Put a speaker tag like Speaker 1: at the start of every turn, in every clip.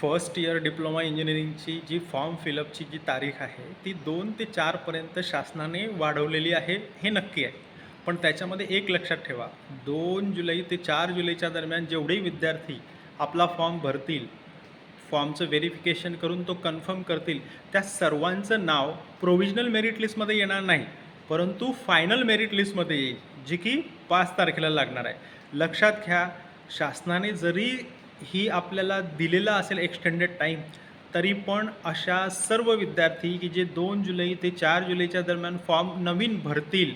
Speaker 1: First year diploma इंजिनिअरिंगची जी form फिलअपची जी तारीख आहे ती दोन ते चारपर्यंत शासनाने वाढवलेली आहे हे नक्की आहे. पण त्याच्यामध्ये एक लक्षात ठेवा दोन जुलै ते चार जुलैच्या दरम्यान जेवढे विद्यार्थी आपला फॉर्म भरतील फॉर्मचं व्हेरिफिकेशन करून तो कन्फर्म करतील त्या सर्वांचं नाव प्रोव्हिजनल मेरिट लिस्टमध्ये येणार नाही परंतु फायनल मेरिट लिस्टमध्ये येईल जी की पाच तारखेला लागणार आहे. लक्षात घ्या शासनाने जरी ही आपल्याला दिलेला असेल एक्सटेंडेड टाईम तरी पण अशा सर्व विद्यार्थी की जे दोन जुलै ते चार जुलैच्या दरम्यान फॉर्म नवीन भरतील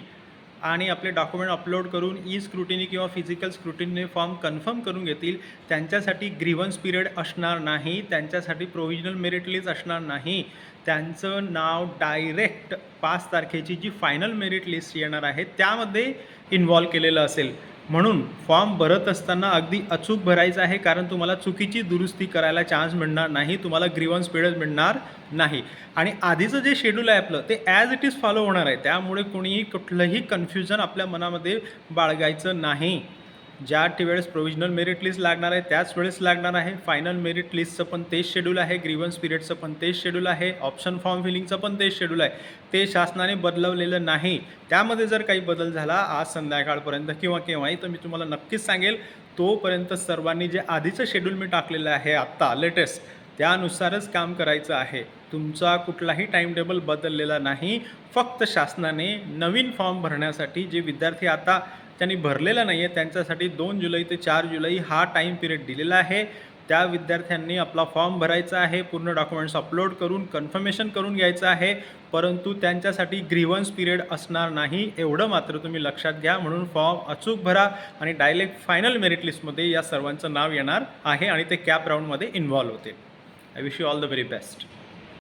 Speaker 1: आणि आपले डॉक्युमेंट अपलोड करून ई स्क्रुटिनी किंवा फिजिकल स्क्रुटिनीने फॉर्म कन्फर्म करून घेतील त्यांच्यासाठी ग्रीव्हन्स पिरियड असणार नाही त्यांच्यासाठी प्रोव्हिजनल मेरिट लिस्ट असणार नाही. त्यांचं नाव डायरेक्ट पाच तारखेची जी फायनल मेरिट लिस्ट येणार आहे त्यामध्ये इन्व्हॉल्व केलेलं असेल. म्हणून फॉर्म भरत असताना अगदी अचूक भरायचा आहे कारण तुम्हाला चुकीची दुरुस्ती करायला चान्स मिळणार नाही तुम्हाला ग्रीवन्स पिरियड मिळणार नाही. आणि आधीचं जे शेड्यूल आहे आपलं ते ॲज इट इज फॉलो होणार आहे. त्यामुळे कोणीही कुठलंही कन्फ्युजन आपल्या मनामध्ये बाळगायचं नाही. ज्या वेळेस प्रोव्हिजनल मेरिट लिस्ट लागणार आहे त्याच वेळेस लागणार आहे. फायनल मेरिट लिस्टचं पण तेच शेड्यूल आहे. ग्रीवन्स पिरियडचं पण तेच शेड्यूल आहे. ऑप्शन फॉर्म फिलिंगचं पण तेच शेड्यूल आहे. ते शासनाने बदलवलेलं नाही. त्यामध्ये जर काही बदल झाला आज संध्याकाळपर्यंत किंवा केव्हाही तर मी तुम्हाला नक्कीच सांगेल तोपर्यंत सर्वांनी जे आधीचं शेड्यूल मी टाकलेलं आहे आत्ता लेटेस्ट त्यानुसारच काम करायचं आहे. तुमचा कुठलाही टाईम टेबल बदललेला नाही. फक्त शासनाने नवीन फॉर्म भरण्यासाठी जे विद्यार्थी आता त्यांनी भरलेला नाही आहे त्यांच्यासाठी दोन जुलै ते चार जुलै हा टाईम पिरियड दिलेला आहे. त्या विद्यार्थ्यांनी आपला फॉर्म भरायचा आहे. पूर्ण डॉक्युमेंट्स अपलोड करून कन्फर्मेशन करून घ्यायचं आहे. परंतु त्यांच्यासाठी ग्रीव्हन्स पिरियड असणार नाही. एवढं मात्र तुम्ही लक्षात घ्या. म्हणून फॉर्म अचूक भरा आणि डायरेक्ट फायनल मेरिट लिस्टमध्ये या सर्वांचं नाव येणार आहे आणि ते कॅप राऊंडमध्ये इन्व्हॉल्व होते I wish you all the very best